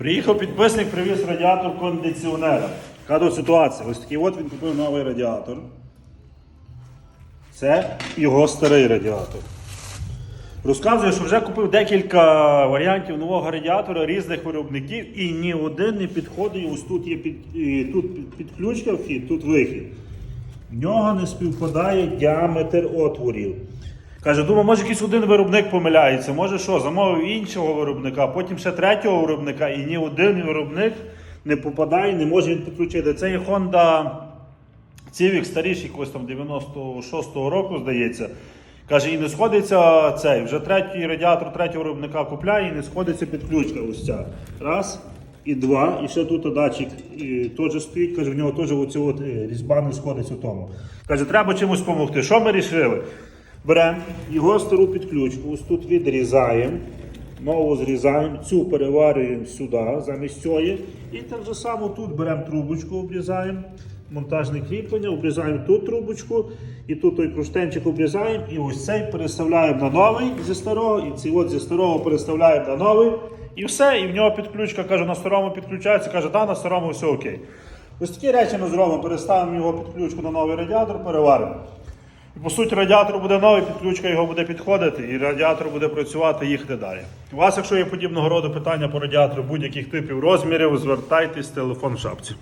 Приїхав підписник, привіз радіатор кондиціонера. Яка ситуація? Ось такий от він купив новий радіатор. Це його старий радіатор. Розказує, що вже купив декілька варіантів нового радіатора різних виробників і ні один не підходить. Ось тут є під, і тут підключка вхід, тут вихід. В нього не співпадає діаметр отворів. Каже, думаю, може якийсь один виробник помиляється, може що, замовив іншого виробника, потім ще третього виробника, і ні один виробник не попадає, не може він підключити. Це є Honda Civic старіший, якогось там 96-го року, здається. Каже, і не сходиться цей. Вже третій радіатор третього виробника купляє і не сходиться підключка. Ось ця. Раз і два. І ще тут датчик теж стоїть. Каже, в нього теж оці от, е, різьба не сходиться в тому. Каже, треба чимось допомогти. Що ми рішили? Беремо його стару підключку, ось тут відрізаємо. Нову зрізаємо, цю переварюємо сюди замість цієї. І так же само тут беремо трубочку, обрізаємо, монтажне кріплення, обрізаємо тут трубочку, і тут той круштенчик обрізаємо, і ось цей переставляємо на новий зі старого, і цей от зі старого переставляємо на новий. І все, і в нього підключка каже, на старому підключається, каже, да, на старому все окей. Ось такі речі ми зробимо, переставимо його підключку на новий радіатор, переваримо. І, по суті, радіатор буде новий, підключка його буде підходити, і радіатор буде працювати, їхати далі. У вас, якщо є подібного роду питання по радіатору будь-яких типів розмірів, звертайтесь, телефон в шапці.